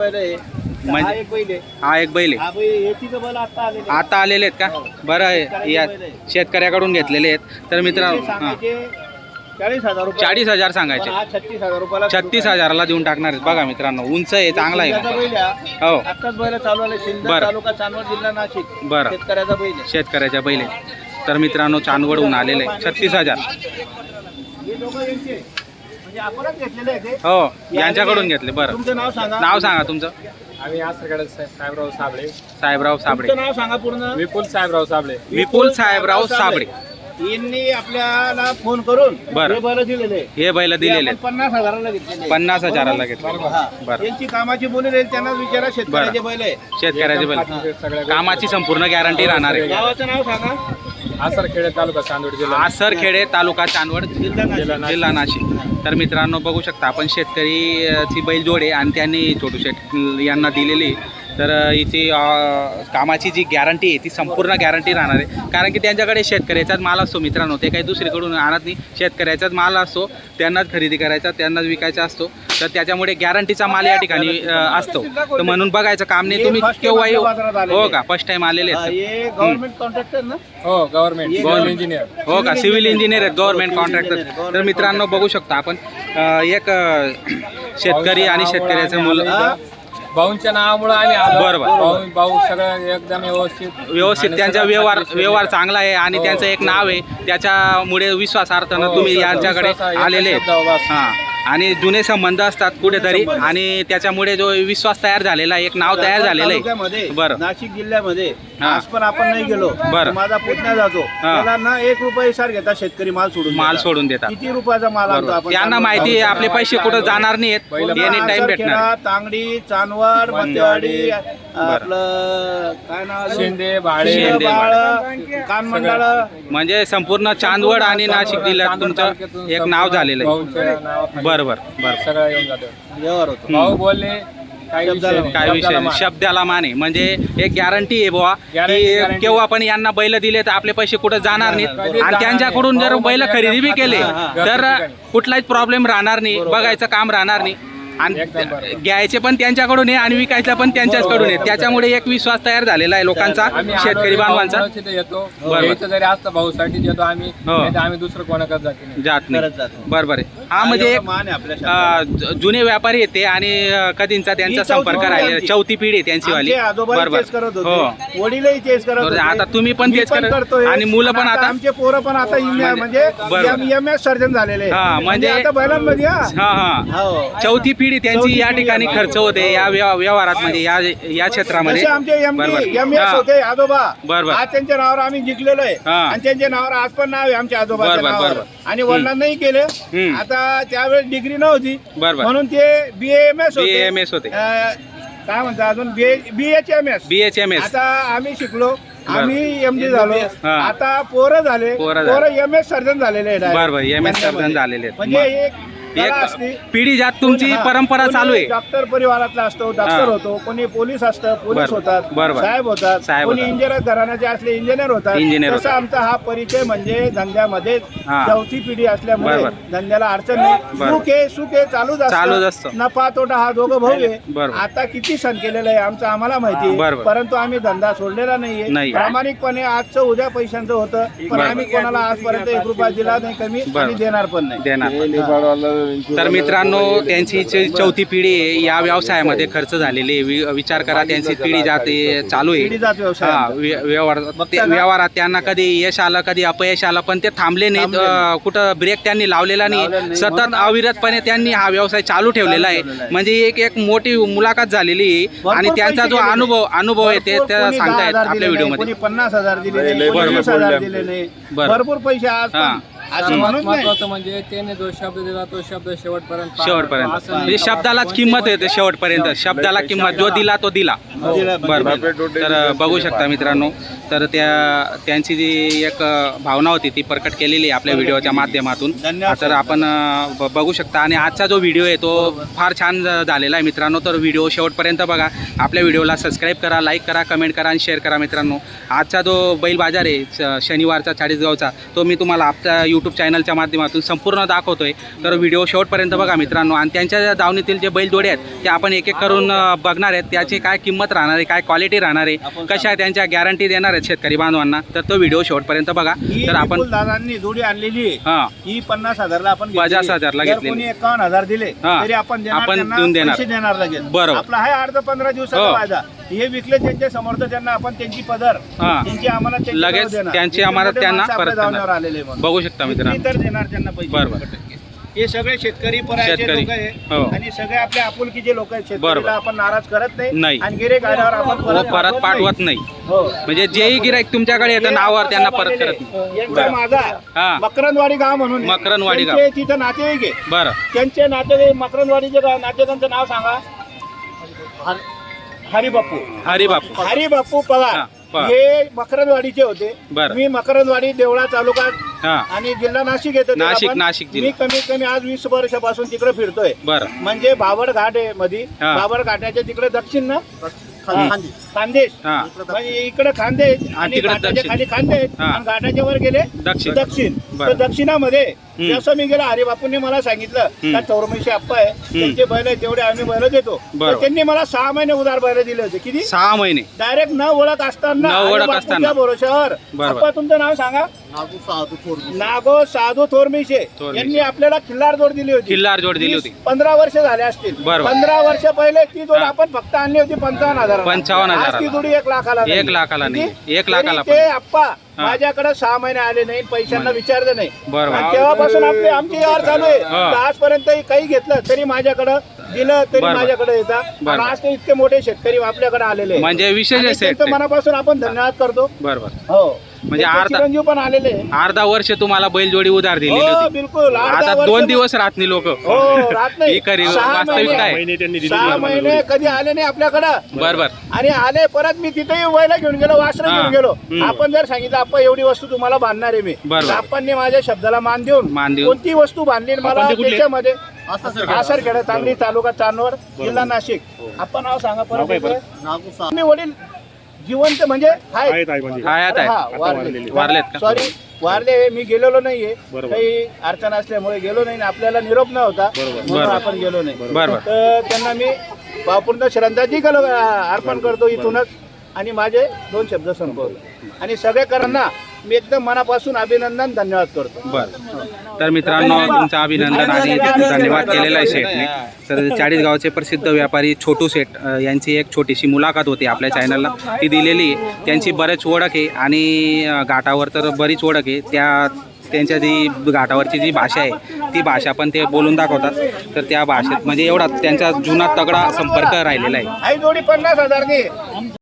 म्हणजे- एक बैल आहे. हा एक बैल आहे. हा बैल हे तिघं बैल आता आलेले आहेत. आता आलेले आहेत का? हो. बरं आहे. या. शेतकऱ्याकडून घेतलेले आहेत. तर मित्रांनो हे सांगायचे चाळीस हजार रुपये. चाळीस हजार पण सांगायचे हा छत्तीस हजार रुपयाला छत्तीस हजाराला देऊन टाकणार आहेत. बघा मित्रांनो उंच आहे चांगला आहे. बैल आहे. हो. आत्ताच बैल चालू आले. शिंदे बरं. तालुका चांदवड जिल्हा नाशिक. बरं. शेतकऱ्याचा बैल आहे. शेतकऱ्याच्या बैल आहे. तर मित्रांनो चांदवडहून आलेले आहे छत्तीस हजार. हे दोघं यांचे. आहे. म्हणजे आपणच घेतलेले आहे ते. हो यांच्याकडून घेतले बरं. तुमचं नाव सांगा. नाव सांगा तुमचं. आम्ही आसरकडे साहेबराव साबळे. साहेबराव साबळे. तुमचं नाव सांगा पूर्ण. विपुल साहेबराव साबळे. विपुल साहेबराव साबळे. यांनी आपल्याला फोन करून बरं. हे बैल दिलेले. आहे. हे बैल दिलेले. पन्नास हजाराला घेतलेले. आहे. पन्नास हजाराला घेतले हा. बरं. यांची कामाची बोली राहील त्यांना विचारा शेतकऱ्याचे बैल आहे. शेतकऱ्याचे बैल. कामाची संपूर्ण गॅरंटी राहणार आहे. गावाचं नाव सांगा. आसरखेडे तालुका चांदोड जिल्हा आसरखेडे तालुका चांदवड जिल्हा नाशिक. तर मित्रांनो बघू शकता आपण शेतकरी ची बैल जोड आणि त्यांनी छोटू शेट यांना दिलेली. तर अ, कामाची जी गॅरंटी आहे ती संपूर्ण गॅरंटी राहणार आहे. कारण की त्यांच्याकडे शेतकऱ्याचाच माल असतो मित्रांनो. ते काही दुसरीकडून आणत नाही. शेतकऱ्याचाच माल असतो त्यांनाच खरेदी करायचा त्यांनाच विकायचा असतो. तर त्याच्यामुळे गॅरंटीचा माल या ठिकाणी असतो. तर म्हणून बघायचं काम नाही. तुम्ही हे केव्हाही बाजारात आलेले हो आहे. का? फर्स्ट टाइम आलेले हा, आहेत. हे गव्हर्नमेंट कॉन्ट्रॅक्टर ना? हो गव्हर्नमेंट. इंजिनियर हो का? सिव्हिल इंजिनियर आहेत गव्हर्नमेंट कॉन्ट्रॅक्टर तर मित्रांनो बघू शकता आपण. एक शेतकरी आणि शेतकऱ्याचं मुलं हा? भाऊंच्या नावामुळे आम्ही आलो बरं, बरं. भाऊ भाऊ सगळं एकदम व्यवस्थित व्यवस्थित आणि त्यांचा सगळं व्यवहार व्यवहार. चांगला आहे आणि हो. त्यांचं एक नाव आहे त्याच्यामुळे विश्वासार्थानं हो, तुम्ही यांच्याकडे. आलेले एका शब्दावर बस. हां आणि जुने संबंध असतात कुठेतरी आणि त्याच्यामुळे जो विश्वास तयार झालेला आहे एक नाव तयार झालेलं आहे. बरं. नाशिक जिल्ह्यामध्ये हा. आज पण आपण नाही गेलो. बरं. माझा पुतण्या जातो. त्याला ना एक रुपये सार घेता शेतकरी माल सोडून माल देतात. सोडून देतात. किती रुपयाचा माल आणतो बरोबर. आपण? त्यांना माहिती आहे आपले. पैसे कुठं जाणार नाहीत. एनी टाइम भेटणार तांगडी चांदवड मतेवाडी आपलं काय नाव अजून? शिंदे भाडे शिंदे, बाळ. कानमंडळ म्हणजे संपूर्ण चांदवड आणि नाशिक जिल्ह्यात तुमचं एक नाव झालेलं आहे. बरं बरं बरं सगळं येऊन जातं व्यवहार होतो भाऊ बोलले विषय शब्दाला नाही. काय विषय शब्दाला नाही. मान. शब्दाला माने म्हणजे एक गॅरंटी आहे बुवा Guarantee, की guarantee. केव्हा आपण यांना बैल दिले तर आपले पैसे कुठं जाणार नाहीत कधीच आणि त्यांच्याकडून नाही. जर भाऊ बैल म्हणजे खरेदी बी केले हा, हा. तर. कुठलाच प्रॉब्लेम राहणार नाही बरोबर. बघायचं काम राहणार नाही आणि बरोबर. घ्यायचे पण त्यांच्याकडून आहे आणि विकायचं पण त्यांच्याचकडून आहे त्याच्यामुळे एक विश्वास तयार झालेला आहे लोकांचा आम्ही शेतकरी आलो, बांधवांचा येतो. यायचं जरी असतं भाऊसाठी येतो आम्ही हो. नाही आम्ही दुसरं कोणाकडे जाते नाही जात करत नाही जातो बरोबर आहे हा म्हणजे एक मान आहे आपल्या शब्दाला. अं, ज- जुने व्यापारी येते आणि अं, कधींचा त्यांचा ही चौथी संपर्क पिढी राहिलेला आमची. चौथी पिढी आहे त्यांची वाली आमचे आजोबाही तेच करत हो होते वडीलही तेच करत बरोबर. होते आता तुम्ही पण मी तेच करत- करतोय. आणि मुलं पण आता- आमचे पोरं पण आता इमे- म्हणजे बरोबर. एम एस सर्जन झालेले हा, म्हणजे- आता बैलांमध्ये हा. हा हा हो चौथी पिढी त्यांची चौथी या पिढी ठिकाणी. खर्च होते या व्यव- व्यवहारात म्हणजे या या क्षेत्रामध्ये जसे आमचे एम बरोबर. एम एस हा. होते आजोबा बरोबर. आज त्यांच्या नावावर आम्ही जिंकलेलो आहे हा. आणि त्यांच्या नावावर आज पण नाव आहे आमच्या आजोबाच्या बरोबर, नावावर बरोबर. आणि वडिलांनाही केले हम्म. आता त्यावेळेस डिग्री नव्हती बरोबर. म्हणून ते बी एम एस होते BAMS होते. अं, काय म्हणतात अजून B H M S B H M S आता आम्ही शिकलो आम्ही एम डी झालो हा. आता पोरं झाले पोरं झाले. एम एस सर्जन झालेले आहेत. बरोबर, MS सर्जन. झालेले आहेत. म्हणजे. एक कला. एक पिढी जात तुमची हा, परंपरा कोणी चालू आहे डॉक्टर परिवारातला असतो डॉक्टर हा. होतो कोणी पोलीस असतं पोलीस. होतात बरोबर. साहेब होतात साहेब कोणी होतात. इंजिनियर घराण्याचे असले इंजिनियर होतात इंजिनियर तसा होतात. आमचा हा परिचय म्हणजे धंद्यामध्ये हा. चौथी पिढी असल्यामुळे. धंद्याला अडचण नाही. सुख आहे सुख आहे चालूच चालूच असतं असतं. नफा तोटा हा दोघं भाऊ आहे. आता किती सण केलेलं आहे आमचं आम्हाला माहिती आहे. परंतु आम्ही धंदा सोडलेला नाहीये नाही. प्रामाणिकपणे आजचं उद्या पैशांचं होतं पण. आम्ही कोणाला आजपर्यंत एक रुपया दिला नाही कमी. आणि देणार पण नाही देणार तर मित्रांनो त्यांची जी चौथी पिढी आहे या व्यवसायामध्ये खर्च झालेली आहे. वि- विचार करा त्यांची पिढी जाते चालू आहे हा. व्य- व्यवहार ते-? व्यवहारात त्यांना कधी यश आलं कधी अपयश आलं पण ते थांबले नाहीत अं, कुठं ब्रेक त्यांनी लावलेला नाही. सतत अविरतपणे त्यांनी हा व्यवसाय चालू ठेवलेला आहे. म्हणजे एक एक मोठी मुलाखत झालेली आहे आणि त्यांचा जो. अनुभव अनुभव आहे ते त्या सांगतायत आपल्या व्हिडिओमध्ये कोणी पन्नास हजार दिले नाही, बरोबर. कोणी वीस हजार दिले नाही बरोबर. भरपूर पैसे आज हा. पण म्हणून नाही. महत्वाचं म्हणजे त्याने जो शब्द दिला तो शब्द शेवटपर्यंत पाळला. शेवटपर्यंत. असं नाही म्हणजे शब्दालाच किंमत येते शेवटपर्यंत. शब्दाला किंमत. जो दिला तो दिला. बरोबर तर बघू शकता मित्रांनो. तर त्या त्यांची जी एक अ, भावना होती ती प्रकट केलेली आहे आपल्या व्हिडिओच्या माध्यमातून. धन्यवाद. तर आपण अ, ब- बघू शकता. आणि आजचा जो व्हिडिओ आहे तो फार छान झालेला आहे मित्रांनो. तर व्हिडिओ शेवटपर्यंत बघा. आपल्या व्हिडिओला सबस्क्राईब करा लाईक करा कमेंट करा आणि शेअर करा मित्रांनो. आजचा जो बैल बाजार आहे श- शनिवारचा चाळीसगावचा तो मी तुम्हाला आपल्या यू यूट्यूब चॅनलच्या माध्यमातून संपूर्ण दाखवतोय. तर व्हिडिओ शेवटपर्यंत बघा मित्रांनो. आणि त्यांच्या दावणीतील जे बैलजोडे आहेत ते आपण एक एक करून बघणार आहेत. त्याची काय किंमत राहणार आहे काय क्वालिटी राहणार आहे कशा त्यांच्या गॅरंटी देणार आहेत शेतकरी बांधवांना. तर तो व्हिडिओ शेवटपर्यंत बघा. ही तर आपण दादांनी जोडी आणलेली हां. ही पन्नास हजारला आपण. पन्नास हजारला. कोणी एकावन्न हजार दिले हा. तरी आपण देणार आपण देऊन बरोबर. आपला आहे अर्ध पंधरा दिवसाचा हो. हे विकले त्यांच्यासमोर तर त्यांना आपण त्यांची पदर हा. त्यांची आम्हाला त्यांची लगेच देणार. त्यांची आम्हाला मोठे त्यांना माणसं आपल्या परत आलेले म्हणून. बघू शकता मित्रांनो तर देणार त्यांना पैसे. हे सगळे शेतकरी परायचे शेतकरी. लोक आहे हो. आणि सगळे आपल्या आपुलकीचे लोक आहेत बरोबर. शेतकरीला आपण नाराज करत नाही. नाही आणि गिरे गाड्यावर आपण व परत पाठवत नाही हो म्हणजे जेही गिराईक तुमच्याकडे येतं नावावर त्यांना परत करत नाही यांचा माझा हा. मकरंदवाडी गाव म्हणून आहे. मकरंदवाडी गाव. त्यांचे तिथं नातेवाईक आहे बरं त्यांचे नातेवाईक मकरंदवाडीचे गाव नातेवाईकांचं नाव सांगा हरिबापू हरिबापू हरिबापू हा, पवार पवार. हे मकरंदवाडीचे होते बरं. मी मकरंदवाडी देवळा तालुका हां आणि जिल्हा नाशिक येतो नाशिक-. नाशिक मी जिल्हा. कमीत कमी आज वीस वर्षापासून तिकडे फिरतोय बरं म्हणजे बाबड घाट आहे मध्ये हा. बाबड घाटाच्या तिकडे दक्षिण ना. खानदेश हां म्हणजे इकडे खांदे आहेत आणि तिकडे घाटाच्या दक्षिण. खाली हा. आणि घाटाच्या वर गेले दक्षिण. दक्षिण बरं. तर दक्षिणामध्ये. जसं मी गेलो हरिबापूंनी मला सांगितलं. का चौरमेशी आप्पा आहे त्यांचे बैल आहे तेवढे आम्ही बैल देतो. तर त्यांनी मला सहा महिने उधार बैल दिले होते किती सहा महिने डायरेक्ट न ओळख असताना न ओळख असताना. भरोश्यावर बरं. आप्पा तुमचं नाव सांगा नागो साधू थोरमिशे थोरमिशे. यांनी आपल्याला खिल्लार जोड दिली होती किल्लार जोड दिली होती पंधरा वर्ष झाले असतील. पंधरा वर्ष पहिले ती जोड. आपण फक्त आणली होती पंचावन्न हजार 55,000 ती जोडी एक लाखाला एक लाखाला नाही. एक लाखाला ते आप्पा. माझ्याकडे सहा महिने आले नाही पैशांना विचारलं नाही. आणि तेव्हापासून आपले आमचे व्यवहार चालू आहे हा. तर आजपर्यंत काही घेतलं तरी माझ्याकडे दिलं तरी. माझ्याकडे येतात. आणि आज ते इतके मोठे शेतकरी आपल्याकडे आलेले आहेत. म्हणजे विशेष आणि मनापासून आपण धन्यवाद करतो बरोबर हो म्हणजे अर्धा- चिरंजीव पण आलेले. आहे. अर्धा वर्ष तुम्हाला बैलजोडी उधार दिलेली हो होती. बिलकुल. अर्धा आता वर्ष दोन दिवस राहत नाही लोक. हो राहत नाही. ही खरी सहा वास्तविकता आहे. महिने- सहा महिने कधी आले नाही आपल्याकडं. बरोबर. आणि आले परत मी तिथेही वयला घेऊन गेलो वासर हा. घेऊन गेलो. हम्म. आपण जर सांगितलं आपण एवढी वस्तू तुम्हाला बांधणार आहे मी. बरोबर. तर आपणने माझ्या शब्दाला मान देऊन मान देऊन. कोणती वस्तू बांधली मला त्याच्यामध्ये? आसरखेडा. तांबडी तालुका चांदवड जिल्हा नाशिक. आपण नाव सांगा परत मी वडील जिवंत म्हणजे हाय. हयात आहे हा, वारले. वारलेत का? सॉरी वारले मी गेलेलो नाहीये. काही अडचण असल्यामुळे गेलो नाही आणि आपल्याला निरोप नव्हता. म्हणून बरोबर. आपण गेलो नाही. बरोबर. तर त्यांना मी भावपूर्ण श्रद्धांजली कल- अर्पण करतो इथूनच. आणि माझे दोन शब्द संपवले आणि सगळेकरांना मी एकदम मनापासून अभिनंदन धन्यवाद करतो. बरं. तर मित्रांनो तुमचं अभिनंदन आणि धन्यवाद. केलेला आहे शेठने. तर चाळीस गावचे प्रसिद्ध व्यापारी छोटू शेठ यांची एक छोटीशी मुलाखत होती आपल्या चॅनलला ती दिलेली. आहे त्यांची बरेच ओळख आहे आणि घाटावर तर बरीच ओळख आहे. त्या त्यांच्या जी घाटावरची जी भाषा आहे ती भाषा पण ते बोलून दाखवतात. तर त्या भाषेत म्हणजे एवढा त्यांचा जुना तगडा संपर्क राहिलेला आहे.